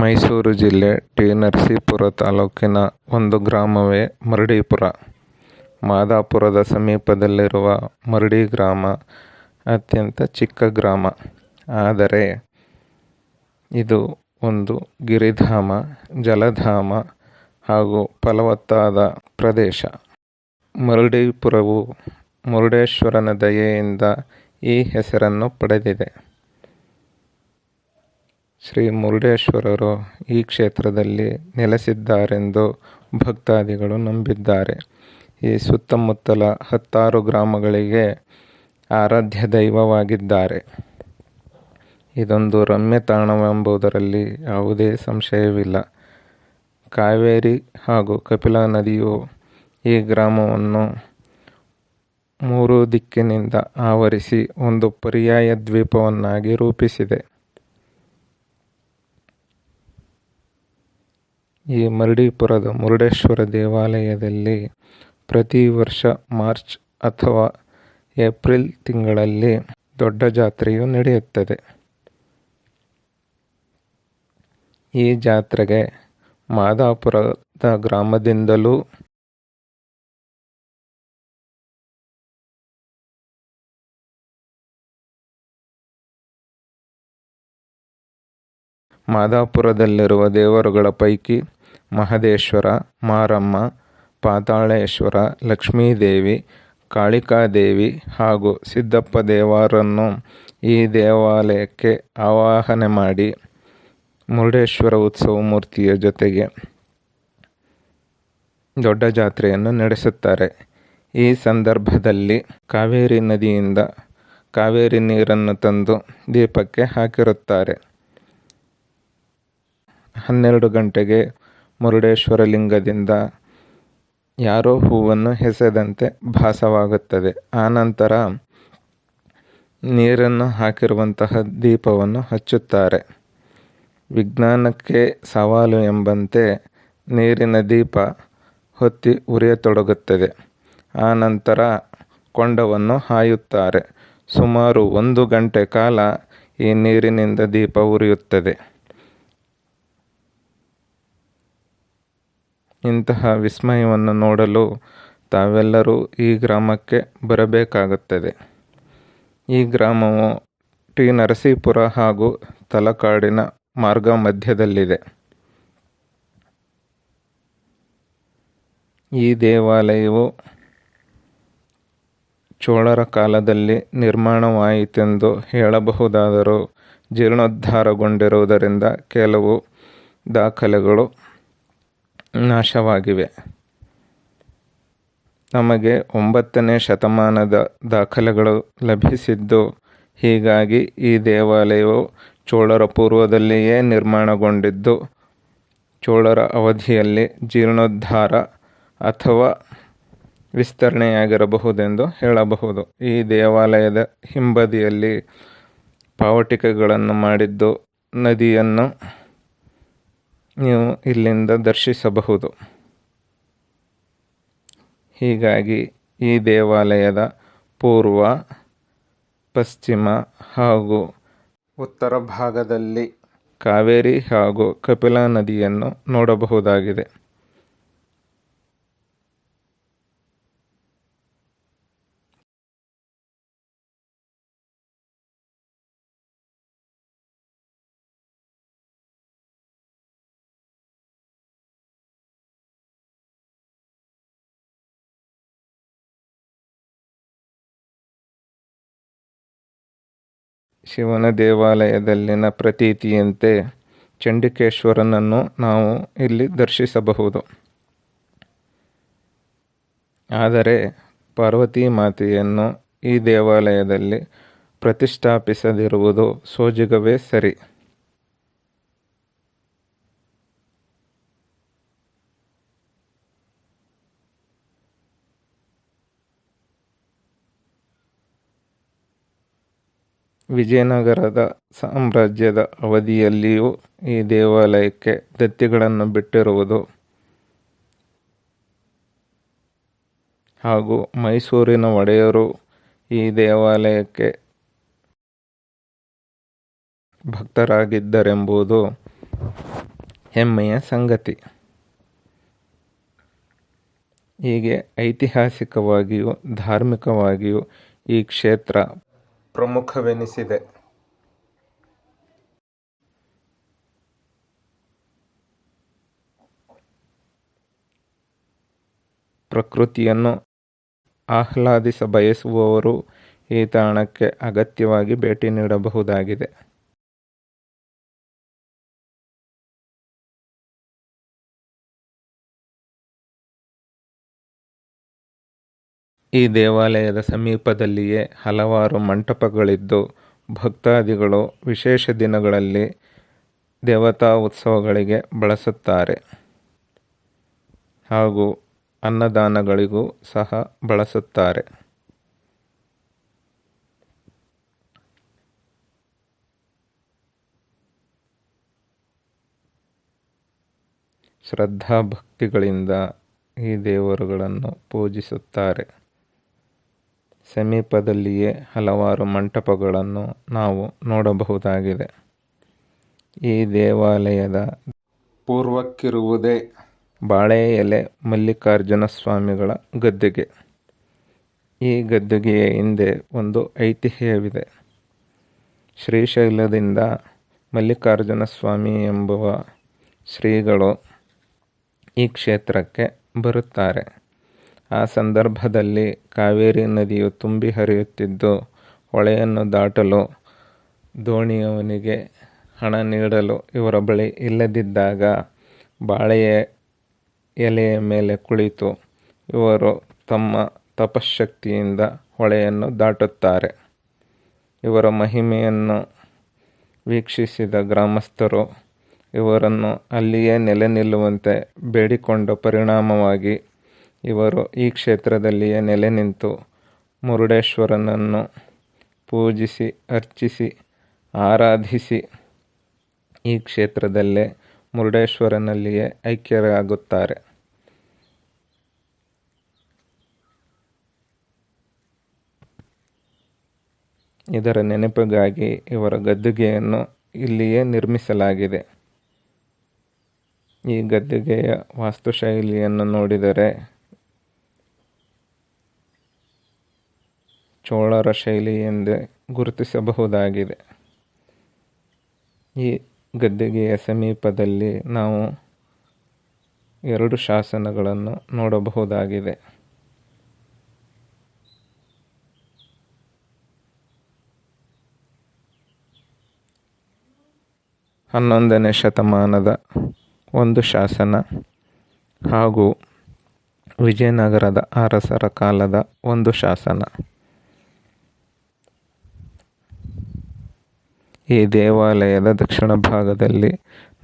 ಮೈಸೂರು ಜಿಲ್ಲೆ ಟಿ. ನರಸೀಪುರ ತಾಲೂಕಿನ ಒಂದು ಗ್ರಾಮವೇ ಮರಡೀಪುರ. ಮಾದಾಪುರದ ಸಮೀಪದಲ್ಲಿರುವ ಮರಡಿ ಗ್ರಾಮ ಅತ್ಯಂತ ಚಿಕ್ಕ ಗ್ರಾಮ. ಆದರೆ ಇದು ಒಂದು ಗಿರಿಧಾಮ, ಜಲಧಾಮ ಹಾಗೂ ಫಲವತ್ತಾದ ಪ್ರದೇಶ. ಮರಡೀಪುರವು ಮುರುಡೇಶ್ವರನ ದಯೆಯಿಂದ ಈ ಹೆಸರನ್ನು ಪಡೆದಿದೆ. ಶ್ರೀ ಮುರುಡೇಶ್ವರರು ಈ ಕ್ಷೇತ್ರದಲ್ಲಿ ನೆಲೆಸಿದ್ದಾರೆಂದು ಭಕ್ತಾದಿಗಳು ನಂಬಿದ್ದಾರೆ. ಈ ಸುತ್ತಮುತ್ತಲ ಹತ್ತಾರು ಗ್ರಾಮಗಳಿಗೆ ಆರಾಧ್ಯ ದೈವವಾಗಿದ್ದಾರೆ. ಇದೊಂದು ರಮ್ಯ ತಾಣವೆಂಬುದರಲ್ಲಿ ಯಾವುದೇ ಸಂಶಯವಿಲ್ಲ. ಕಾವೇರಿ ಹಾಗೂ ಕಪಿಲಾ ನದಿಯು ಈ ಗ್ರಾಮವನ್ನು ಮೂರು ದಿಕ್ಕಿನಿಂದ ಆವರಿಸಿ ಒಂದು ಪರ್ಯಾಯ ದ್ವೀಪವನ್ನಾಗಿ ರೂಪಿಸಿದೆ. ಈ ಮರಡೀಪುರದ ಮುರುಡೇಶ್ವರ ದೇವಾಲಯದಲ್ಲಿ ಪ್ರತಿ ವರ್ಷ ಮಾರ್ಚ್ ಅಥವಾ ಏಪ್ರಿಲ್ ತಿಂಗಳಲ್ಲಿ ದೊಡ್ಡ ಜಾತ್ರೆಯು ನಡೆಯುತ್ತದೆ. ಈ ಜಾತ್ರೆಗೆ ಮಾದಾಪುರದ ಗ್ರಾಮದಿಂದಲೂ ಮಾದಾಪುರದಲ್ಲಿರುವ ದೇವರುಗಳ ಪೈಕಿ ಮಹದೇಶ್ವರ, ಮಾರಮ್ಮ, ಪಾತಾಳೇಶ್ವರ, ಲಕ್ಷ್ಮೀದೇವಿ, ಕಾಳಿಕಾದೇವಿ ಹಾಗೂ ಸಿದ್ದಪ್ಪ ದೇವರನ್ನು ಈ ದೇವಾಲಯಕ್ಕೆ ಆವಾಹನೆ ಮಾಡಿ ಮುರುಡೇಶ್ವರ ಉತ್ಸವ ಮೂರ್ತಿಯ ಜೊತೆಗೆ ದೊಡ್ಡ ಜಾತ್ರೆಯನ್ನು ನಡೆಸುತ್ತಾರೆ. ಈ ಸಂದರ್ಭದಲ್ಲಿ ಕಾವೇರಿ ನದಿಯಿಂದ ಕಾವೇರಿ ನೀರನ್ನು ತಂದು ದೀಪಕ್ಕೆ ಹಾಕಿರುತ್ತಾರೆ. ಹನ್ನೆರಡು ಗಂಟೆಗೆ ಮುರುಡೇಶ್ವರ ಲಿಂಗದಿಂದ ಯಾರೋ ಹೂವನ್ನು ಎಸೆದಂತೆ ಭಾಸವಾಗುತ್ತದೆ. ಆನಂತರ ನೀರನ್ನು ಹಾಕಿರುವಂತಹ ದೀಪವನ್ನು ಹಚ್ಚುತ್ತಾರೆ. ವಿಜ್ಞಾನಕ್ಕೆ ಸವಾಲು ಎಂಬಂತೆ ನೀರಿನ ದೀಪ ಹೊತ್ತಿ ಉರಿಯತೊಡಗುತ್ತದೆ. ಆನಂತರ ಕೊಂಡವನ್ನು ಹಾಯುತ್ತಾರೆ. ಸುಮಾರು ಒಂದು ಗಂಟೆ ಕಾಲ ಈ ನೀರಿನಿಂದ ದೀಪ ಉರಿಯುತ್ತದೆ. ಇಂತಹ ವಿಸ್ಮಯವನ್ನು ನೋಡಲು ತಾವೆಲ್ಲರೂ ಈ ಗ್ರಾಮಕ್ಕೆ ಬರಬೇಕಾಗುತ್ತದೆ. ಈ ಗ್ರಾಮವು ಟಿ. ನರಸೀಪುರ ಹಾಗೂ ತಲಕಾಡಿನ ಮಾರ್ಗ ಮಧ್ಯದಲ್ಲಿದೆ. ಈ ದೇವಾಲಯವು ಚೋಳರ ಕಾಲದಲ್ಲಿ ನಿರ್ಮಾಣವಾಯಿತೆಂದು ಹೇಳಬಹುದಾದರೂ ಜೀರ್ಣೋದ್ಧಾರಗೊಂಡಿರುವುದರಿಂದ ಕೆಲವು ದಾಖಲೆಗಳು ನಾಶವಾಗಿವೆ. ನಮಗೆ ಒಂಬತ್ತನೇ ಶತಮಾನದ ದಾಖಲೆಗಳು ಲಭಿಸಿದ್ದು, ಹೀಗಾಗಿ ಈ ದೇವಾಲಯವು ಚೋಳರ ಪೂರ್ವದಲ್ಲಿಯೇ ನಿರ್ಮಾಣಗೊಂಡಿದ್ದು, ಚೋಳರ ಅವಧಿಯಲ್ಲಿ ಜೀರ್ಣೋದ್ಧಾರ ಅಥವಾ ವಿಸ್ತರಣೆಯಾಗಿರಬಹುದೆಂದು ಹೇಳಬಹುದು. ಈ ದೇವಾಲಯದ ಹಿಂಬದಿಯಲ್ಲಿ ಪಾವಟಿಕೆಗಳನ್ನು ಮಾಡಿದ್ದು, ನದಿಯನ್ನು ನೀವು ಇಲ್ಲಿಂದ ದರ್ಶಿಸಬಹುದು. ಹೀಗಾಗಿ ಈ ದೇವಾಲಯದ ಪೂರ್ವ, ಪಶ್ಚಿಮ ಹಾಗೂ ಉತ್ತರ ಭಾಗದಲ್ಲಿ ಕಾವೇರಿ ಹಾಗೂ ಕಪಿಲಾ ನದಿಯನ್ನು ನೋಡಬಹುದಾಗಿದೆ. ಶಿವನ ದೇವಾಲಯದಲ್ಲಿನ ಪ್ರತೀತಿಯಂತೆ ಚಂಡಿಕೇಶ್ವರನನ್ನು ನಾವು ಇಲ್ಲಿ ದರ್ಶಿಸಬಹುದು. ಆದರೆ ಪಾರ್ವತಿ ಮಾತೆಯನ್ನು ಈ ದೇವಾಲಯದಲ್ಲಿ ಪ್ರತಿಷ್ಠಾಪಿಸದಿರುವುದು ಸೋಜಿಗವೇ ಸರಿ. ವಿಜಯನಗರ ಸಾಮ್ರಾಜ್ಯದ ಅವಧಿಯಲ್ಲಿಯೂ ಈ ದೇವಾಲಯಕ್ಕೆ ದತ್ತಿಗಳನ್ನು ಬಿಟ್ಟಿರುವುದು ಹಾಗೂ ಮೈಸೂರಿನ ಒಡೆಯರು ಈ ದೇವಾಲಯಕ್ಕೆ ಭಕ್ತರಾಗಿದ್ದರೆಂಬುದು ಹೆಮ್ಮೆಯ ಸಂಗತಿ. ಹೀಗೆ ಐತಿಹಾಸಿಕವಾಗಿಯೂ ಧಾರ್ಮಿಕವಾಗಿಯೂ ಈ ಕ್ಷೇತ್ರ ಪ್ರಮುಖವೆನಿಸಿದೆ. ಪ್ರಕೃತಿಯನ್ನು ಆಹ್ಲಾದಿಸ ಬಯಸುವವರು ಈ ತಾಣಕ್ಕೆ ಅಗತ್ಯವಾಗಿ ಭೇಟಿ ನೀಡಬಹುದಾಗಿದೆ. ಈ ದೇವಾಲಯದ ಸಮೀಪದಲ್ಲಿಯೇ ಹಲವಾರು ಮಂಟಪಗಳಿದ್ದು, ಭಕ್ತಾದಿಗಳು ವಿಶೇಷ ದಿನಗಳಲ್ಲಿ ದೇವತಾ ಉತ್ಸವಗಳಿಗೆ ಬಳಸುತ್ತಾರೆ. ಹಾಗೂ ಅನ್ನದಾನಗಳಿಗೂ ಸಹ ಬಳಸುತ್ತಾರೆ. ಶ್ರದ್ಧಾಭಕ್ತಿಗಳಿಂದ ಈ ದೇವರುಗಳನ್ನು ಪೂಜಿಸುತ್ತಾರೆ. ಸಮೀಪದಲ್ಲಿಯೇ ಹಲವಾರು ಮಂಟಪಗಳನ್ನು ನಾವು ನೋಡಬಹುದಾಗಿದೆ. ಈ ದೇವಾಲಯದ ಪೂರ್ವಕ್ಕಿರುವುದೇ ಬಾಳೆ ಎಲೆ ಮಲ್ಲಿಕಾರ್ಜುನ ಸ್ವಾಮಿಗಳ ಗದ್ದುಗೆ. ಈ ಗದ್ದುಗೆಯ ಹಿಂದೆ ಒಂದು ಐತಿಹ್ಯವಿದೆ. ಶ್ರೀಶೈಲದಿಂದ ಮಲ್ಲಿಕಾರ್ಜುನ ಸ್ವಾಮಿ ಎಂಬುವ ಶ್ರೀಗಳು ಈ ಕ್ಷೇತ್ರಕ್ಕೆ ಬರುತ್ತಾರೆ. ಆ ಸಂದರ್ಭದಲ್ಲಿ ಕಾವೇರಿ ನದಿಯು ತುಂಬಿ ಹರಿಯುತ್ತಿದ್ದು ಹೊಳೆಯನ್ನು ದಾಟಲು ದೋಣಿಯವನಿಗೆ ಹಣ ನೀಡಲು ಇವರ ಬಳಿ ಇಲ್ಲದಿದ್ದಾಗ ಬಾಳೆಯ ಎಲೆಯ ಮೇಲೆ ಕುಳಿತು ಇವರು ತಮ್ಮ ತಪಶಕ್ತಿಯಿಂದ ಹೊಳೆಯನ್ನು ದಾಟುತ್ತಾರೆ. ಇವರ ಮಹಿಮೆಯನ್ನು ವೀಕ್ಷಿಸಿದ ಗ್ರಾಮಸ್ಥರು ಇವರನ್ನು ಅಲ್ಲಿಯೇ ನೆಲೆ ನಿಲ್ಲುವಂತೆ ಬೇಡಿಕೊಂಡ ಪರಿಣಾಮವಾಗಿ ಇವರು ಈ ಕ್ಷೇತ್ರದಲ್ಲಿಯೇ ನೆಲೆ ನಿಂತು ಮುರುಡೇಶ್ವರನನ್ನು ಪೂಜಿಸಿ, ಅರ್ಚಿಸಿ, ಆರಾಧಿಸಿ ಈ ಕ್ಷೇತ್ರದಲ್ಲೇ ಮುರುಡೇಶ್ವರನಲ್ಲಿಯೇ ಐಕ್ಯರಾಗುತ್ತಾರೆ. ಇದರ ನೆನಪಿಗಾಗಿ ಇವರ ಗದ್ದುಗೆಯನ್ನು ಇಲ್ಲಿಯೇ ನಿರ್ಮಿಸಲಾಗಿದೆ. ಈ ಗದ್ದುಗೆಯ ವಾಸ್ತುಶೈಲಿಯನ್ನು ನೋಡಿದರೆ ಚೋಳರ ಶೈಲಿ ಎಂದು ಗುರುತಿಸಬಹುದಾಗಿದೆ. ಈ ಗದ್ದೆಗೆಯ ಸಮೀಪದಲ್ಲಿ ನಾವು ಎರಡು ಶಾಸನಗಳನ್ನು ನೋಡಬಹುದಾಗಿದೆ. ಹನ್ನೊಂದನೇ ಶತಮಾನದ ಒಂದು ಶಾಸನ ಹಾಗೂ ವಿಜಯನಗರದ ಅರಸರ ಕಾಲದ ಒಂದು ಶಾಸನ. ಈ ದೇವಾಲಯದ ದಕ್ಷಿಣ ಭಾಗದಲ್ಲಿ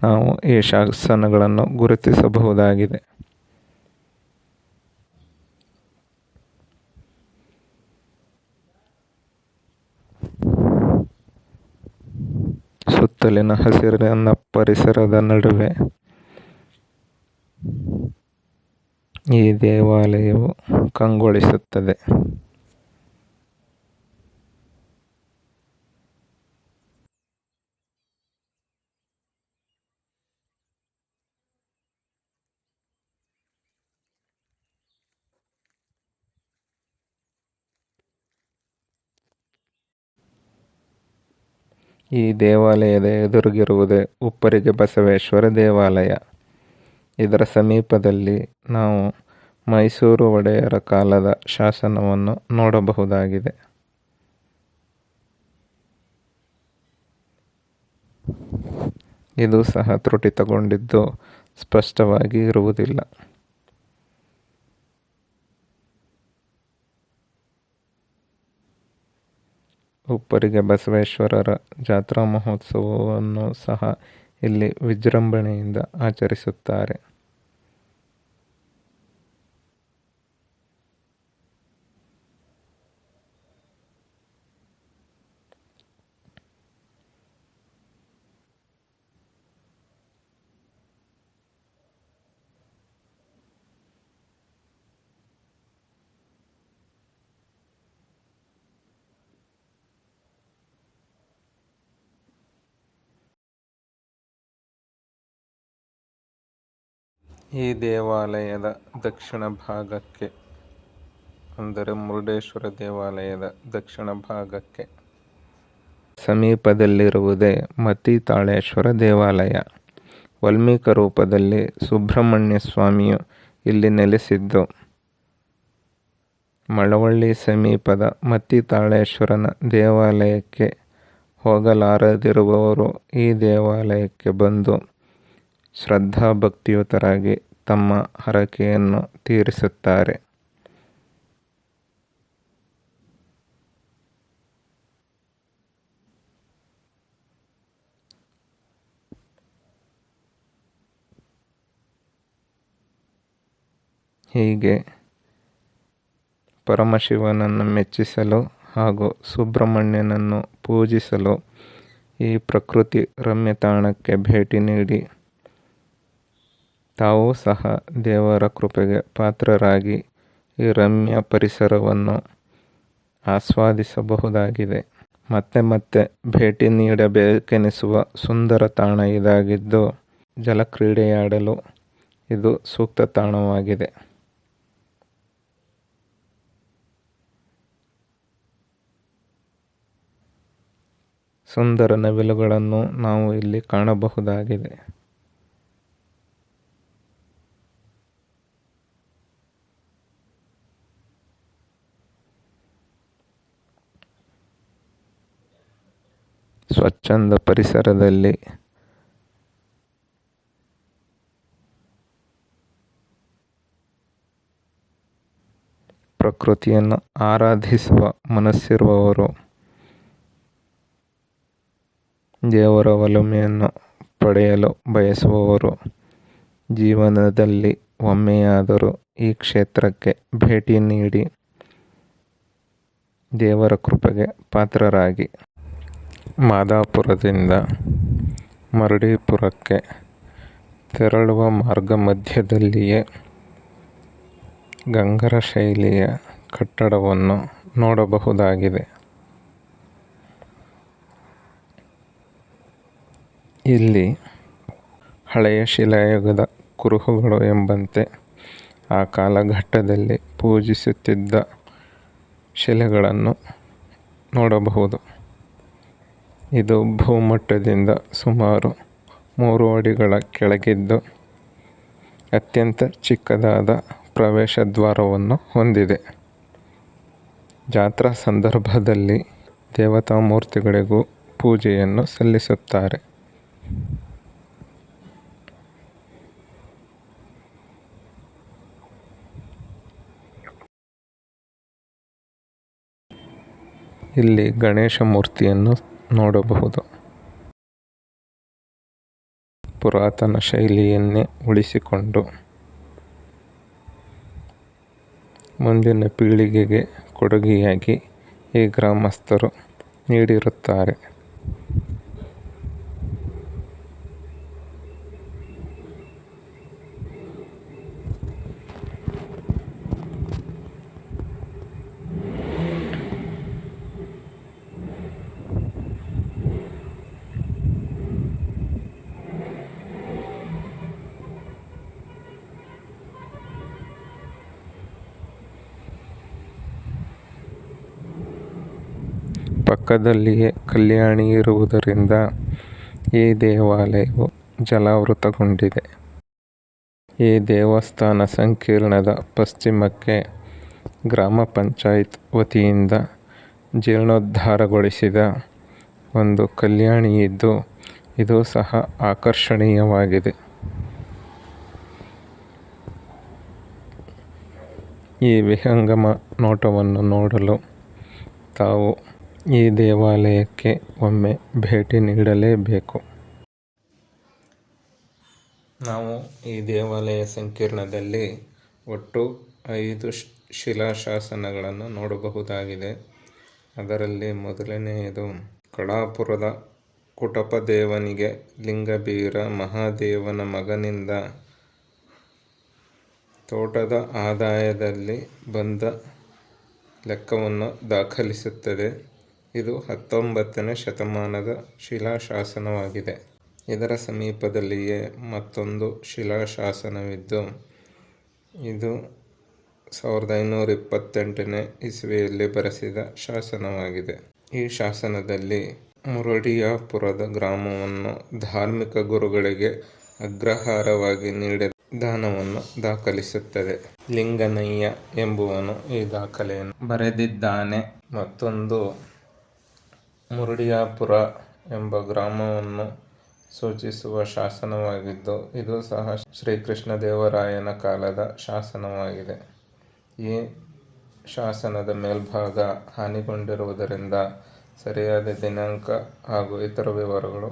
ನಾವು ಈ ಶಾಸನಗಳನ್ನು ಗುರುತಿಸಬಹುದಾಗಿದೆ. ಸುತ್ತಲಿನ ಹಸಿರಿನ ಪರಿಸರದ ನಡುವೆ ಈ ದೇವಾಲಯವು ಕಂಗೊಳಿಸುತ್ತದೆ. ಈ ದೇವಾಲಯದ ಎದುರಿಗಿರುವುದೇ ಉಪ್ಪರಿಗೆ ಬಸವೇಶ್ವರ ದೇವಾಲಯ. ಇದರ ಸಮೀಪದಲ್ಲಿ ನಾವು ಮೈಸೂರು ಒಡೆಯರ ಕಾಲದ ಶಾಸನವನ್ನು ನೋಡಬಹುದಾಗಿದೆ. ಇದು ಸಹ ತ್ರುಟಿತಗೊಂಡಿದ್ದು ಸ್ಪಷ್ಟವಾಗಿ ಇರುವುದಿಲ್ಲ. ಉಪ್ಪರಿಗೆ ಬಸವೇಶ್ವರರ ಜಾತ್ರಾ ಮಹೋತ್ಸವವನ್ನು ಸಹ ಇಲ್ಲಿ ವಿಜೃಂಭಣೆಯಿಂದ ಆಚರಿಸುತ್ತಾರೆ. ಈ ದೇವಾಲಯದ ದಕ್ಷಿಣ ಭಾಗಕ್ಕೆ, ಅಂದರೆ ಮುರುಡೇಶ್ವರ ದೇವಾಲಯದ ದಕ್ಷಿಣ ಭಾಗಕ್ಕೆ. ಸಮೀಪದಲ್ಲಿರುವುದೇ ಮತ್ತಿತಾಳೇಶ್ವರ ದೇವಾಲಯ. ವಾಲ್ಮೀಕ ರೂಪದಲ್ಲಿ ಸುಬ್ರಹ್ಮಣ್ಯ ಸ್ವಾಮಿಯು ಇಲ್ಲಿ ನೆಲೆಸಿದ್ದು. ಮಳವಳ್ಳಿ ಸಮೀಪದ ಮತ್ತಿತಾಳೇಶ್ವರನ ದೇವಾಲಯಕ್ಕೆ ಹೋಗಲಾರದಿರುವವರು ಈ ದೇವಾಲಯಕ್ಕೆ ಬಂದು ಶ್ರದ್ಧಾಭಕ್ತಿಯುತರಾಗಿ ತಮ್ಮ ಹರಕೆಯನ್ನು ತೀರಿಸುತ್ತಾರೆ. ಹೀಗೆ ಪರಮಶಿವನನ್ನು ಮೆಚ್ಚಿಸಲು ಹಾಗೂ ಸುಬ್ರಹ್ಮಣ್ಯನನ್ನು ಪೂಜಿಸಲು ಈ ಪ್ರಕೃತಿ ರಮ್ಯ ತಾಣಕ್ಕೆ ಭೇಟಿ ನೀಡಿ ತಾವೂ ಸಹ ದೇವರ ಕೃಪೆಗೆ ಪಾತ್ರರಾಗಿ ಈ ರಮ್ಯ ಪರಿಸರವನ್ನು ಆಸ್ವಾದಿಸಬಹುದಾಗಿದೆ. ಮತ್ತೆ ಮತ್ತೆ ಭೇಟಿ ನೀಡಬೇಕೆನಿಸುವ ಸುಂದರ ತಾಣ ಇದಾಗಿದ್ದು ಜಲಕ್ರೀಡೆಯಾಡಲು ಇದು ಸೂಕ್ತ ತಾಣವಾಗಿದೆ. ಸುಂದರ ನವಿಲುಗಳನ್ನು ನಾವು ಇಲ್ಲಿ ಕಾಣಬಹುದಾಗಿದೆ. ಸ್ವಚ್ಛಂದ ಪರಿಸರದಲ್ಲಿ ಪ್ರಕೃತಿಯನ್ನು ಆರಾಧಿಸುವ ಮನಸ್ಸಿರುವವರು ದೇವರ ಒಲುಮೆಯನ್ನು ಪಡೆಯಲು ಬಯಸುವವರು ಜೀವನದಲ್ಲಿ ಒಮ್ಮೆಯಾದರೂ ಈ ಕ್ಷೇತ್ರಕ್ಕೆ ಭೇಟಿ ನೀಡಿ ದೇವರ ಕೃಪೆಗೆ ಪಾತ್ರರಾಗಿ. ಮಾದಾಪುರದಿಂದ ಮರಡೀಪುರಕ್ಕೆ ತೆರಳುವ ಮಾರ್ಗ ಮಧ್ಯದಲ್ಲಿಯೇ ಗಂಗರ ಶೈಲಿಯ ಕಟ್ಟಡವನ್ನು ನೋಡಬಹುದಾಗಿದೆ. ಇಲ್ಲಿ ಹಳೆಯ ಶಿಲಾಯುಗದ ಕುರುಹುಗಳು ಎಂಬಂತೆ ಆ ಕಾಲಘಟ್ಟದಲ್ಲಿ ಪೂಜಿಸುತ್ತಿದ್ದ ಶಿಲೆಗಳನ್ನು ನೋಡಬಹುದು. ಇದು ಭೂಮಟ್ಟದಿಂದ ಸುಮಾರು ಮೂರು ಅಡಿಗಳ ಕೆಳಗಿದ್ದು ಅತ್ಯಂತ ಚಿಕ್ಕದಾದ ಪ್ರವೇಶ ದ್ವಾರವನ್ನು ಹೊಂದಿದೆ. ಜಾತ್ರಾ ಸಂದರ್ಭದಲ್ಲಿ ದೇವತಾ ಮೂರ್ತಿಗಳಿಗೂ ಪೂಜೆಯನ್ನು ಸಲ್ಲಿಸುತ್ತಾರೆ. ಇಲ್ಲಿ ಗಣೇಶ ಮೂರ್ತಿಯನ್ನು ನೋಡಬಹುದು. ಪುರಾತನ ಶೈಲಿಯನ್ನೇ ಉಳಿಸಿಕೊಂಡು ಮುಂದಿನ ಪೀಳಿಗೆಗೆ ಕೊಡುಗೆಯಾಗಿ ಈ ಗ್ರಾಮಸ್ಥರು ನೀಡಿರುತ್ತಾರೆ. ಪಕ್ಕದಲ್ಲಿಯೇ ಕಲ್ಯಾಣಿ ಇರುವುದರಿಂದ ಈ ದೇವಾಲಯವು ಜಲಾವೃತಗೊಂಡಿದೆ. ಈ ದೇವಸ್ಥಾನ ಸಂಕೀರ್ಣದ ಪಶ್ಚಿಮಕ್ಕೆ ಗ್ರಾಮ ಪಂಚಾಯತ್ ವತಿಯಿಂದ ಜೀರ್ಣೋದ್ಧಾರಗೊಳಿಸಿದ ಒಂದು ಕಲ್ಯಾಣಿ ಇದ್ದು, ಇದು ಸಹ ಆಕರ್ಷಣೀಯವಾಗಿದೆ. ಈ ವಿಹಂಗಮ ನೋಟವನ್ನು ನೋಡಲು ತಾವು ಈ ದೇವಾಲಯಕ್ಕೆ ಒಮ್ಮೆ ಭೇಟಿ ನೀಡಲೇಬೇಕು. ನಾವು ಈ ದೇವಾಲಯ ಸಂಕೀರ್ಣದಲ್ಲಿ ಒಟ್ಟು ಐದು ಶಿಲಾಶಾಸನಗಳನ್ನು ನೋಡಬಹುದಾಗಿದೆ. ಅದರಲ್ಲಿ ಮೊದಲನೆಯದು ಕಳಾಪುರದ ಕುಟಪದೇವನಿಗೆ ಲಿಂಗಬೀರ ಮಹಾದೇವನ ಮಗನಿಂದ ತೋಟದ ಆದಾಯದಲ್ಲಿ ಬಂದ ಲೆಕ್ಕವನ್ನು ದಾಖಲಿಸುತ್ತದೆ. ಇದು ಹತ್ತೊಂಬತ್ತನೇ ಶತಮಾನದ ಶಿಲಾಶಾಸನವಾಗಿದೆ. ಇದರ ಸಮೀಪದಲ್ಲಿಯೇ ಮತ್ತೊಂದು ಶಿಲಾಶಾಸನವಿದ್ದು, ಇದು ಸಾವಿರದ ಐನೂರ ಇಪ್ಪತ್ತೆಂಟನೇ ಇಸವಿಯಲ್ಲಿ ಬರೆಸಿದ ಶಾಸನವಾಗಿದೆ. ಈ ಶಾಸನದಲ್ಲಿ ಮುರಡಿಯಾಪುರದ ಗ್ರಾಮವನ್ನು ಧಾರ್ಮಿಕ ಗುರುಗಳಿಗೆ ಅಗ್ರಹಾರವಾಗಿ ನೀಡಿದ ದಾನವನ್ನು ದಾಖಲಿಸುತ್ತದೆ. ಲಿಂಗನಯ್ಯ ಎಂಬುವನು ಈ ದಾಖಲೆಯನ್ನು ಬರೆದಿದ್ದಾನೆ. ಮತ್ತೊಂದು ಮುರುಡಿಯಾಪುರ ಎಂಬ ಗ್ರಾಮವನ್ನು ಸೂಚಿಸುವ ಶಾಸನವಾಗಿದ್ದು, ಇದು ಸಹ ಶ್ರೀಕೃಷ್ಣದೇವರಾಯನ ಕಾಲದ ಶಾಸನವಾಗಿದೆ. ಈ ಶಾಸನದ ಮೇಲ್ಭಾಗ ಹಾನಿಗೊಂಡಿರುವುದರಿಂದ ಸರಿಯಾದ ದಿನಾಂಕ ಹಾಗೂ ಇತರ ವಿವರಗಳು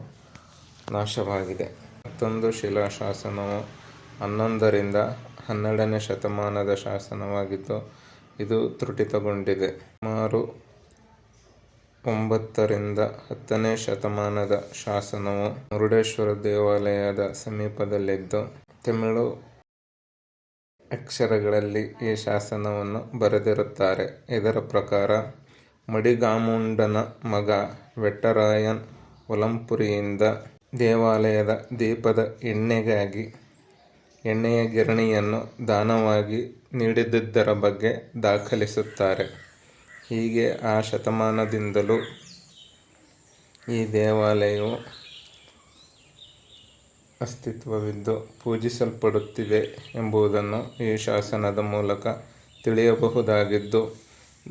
ನಾಶವಾಗಿದೆ. ಮತ್ತೊಂದು ಶಿಲಾಶಾಸನವು ಹನ್ನೊಂದರಿಂದ ಹನ್ನೆರಡನೇ ಶತಮಾನದ ಶಾಸನವಾಗಿದ್ದು, ಇದು ತ್ರುಟಿತಗೊಂಡಿದೆ. ಸುಮಾರು ಒಂಬತ್ತರಿಂದ ಹತ್ತನೇ ಶತಮಾನದ ಶಾಸನವು ಮುರುಡೇಶ್ವರ ದೇವಾಲಯದ ಸಮೀಪದಲ್ಲಿದ್ದು, ತಮಿಳು ಅಕ್ಷರಗಳಲ್ಲಿ ಈ ಶಾಸನವನ್ನು ಬರೆದಿರುತ್ತಾರೆ. ಇದರ ಪ್ರಕಾರ, ಮಡಿಗಾಮುಂಡನ ಮಗ ವೆಟ್ಟರಾಯನ್ ಒಲಂಪುರಿಯಿಂದ ದೇವಾಲಯದ ದೀಪದ ಎಣ್ಣೆಗಾಗಿ, ಎಣ್ಣೆಯ ಗಿರಣಿಯನ್ನು ದಾನವಾಗಿ ನೀಡಿದ್ದರ ಬಗ್ಗೆ ದಾಖಲಿಸುತ್ತಾರೆ. ಹೀಗೆ ಆ ಶತಮಾನದಿಂದಲೂ ಈ ದೇವಾಲಯವು ಅಸ್ತಿತ್ವವಿದ್ದು ಪೂಜಿಸಲ್ಪಡುತ್ತಿದೆ ಎಂಬುದನ್ನು ಈ ಶಾಸನದ ಮೂಲಕ ತಿಳಿಯಬಹುದಾಗಿದ್ದು,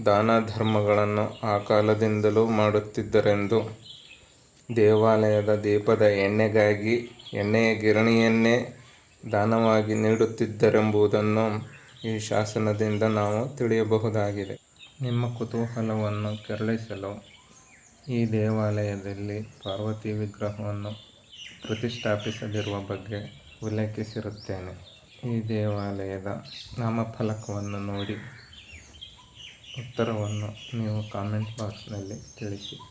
ದಾನ ಧರ್ಮಗಳನ್ನು ಆ ಕಾಲದಿಂದಲೂ ಮಾಡುತ್ತಿದ್ದರೆಂದು ದೇವಾಲಯದ ದೀಪದ ಎಣ್ಣೆಗಾಗಿ, ಎಣ್ಣೆಯ ಗಿರಣಿಯನ್ನೇ ದಾನವಾಗಿ ನೀಡುತ್ತಿದ್ದರೆಂಬುದನ್ನು ಈ ಶಾಸನದಿಂದ ನಾವು ತಿಳಿಯಬಹುದಾಗಿದೆ. ನಿಮ್ಮ ಕುತೂಹಲವನ್ನು ಕೆರಳಿಸಲು ಈ ದೇವಾಲಯದಲ್ಲಿ ಪಾರ್ವತಿ ವಿಗ್ರಹವನ್ನು ಪ್ರತಿಷ್ಠಾಪಿಸದಿರುವ ಬಗ್ಗೆ ಉಲ್ಲೇಖಿಸಿರುತ್ತೇನೆ. ಈ ದೇವಾಲಯದ ನಾಮಫಲಕವನ್ನು ನೋಡಿ, ಉತ್ತರವನ್ನು ನೀವು ಕಾಮೆಂಟ್ ಬಾಕ್ಸ್ನಲ್ಲಿ ತಿಳಿಸಿ.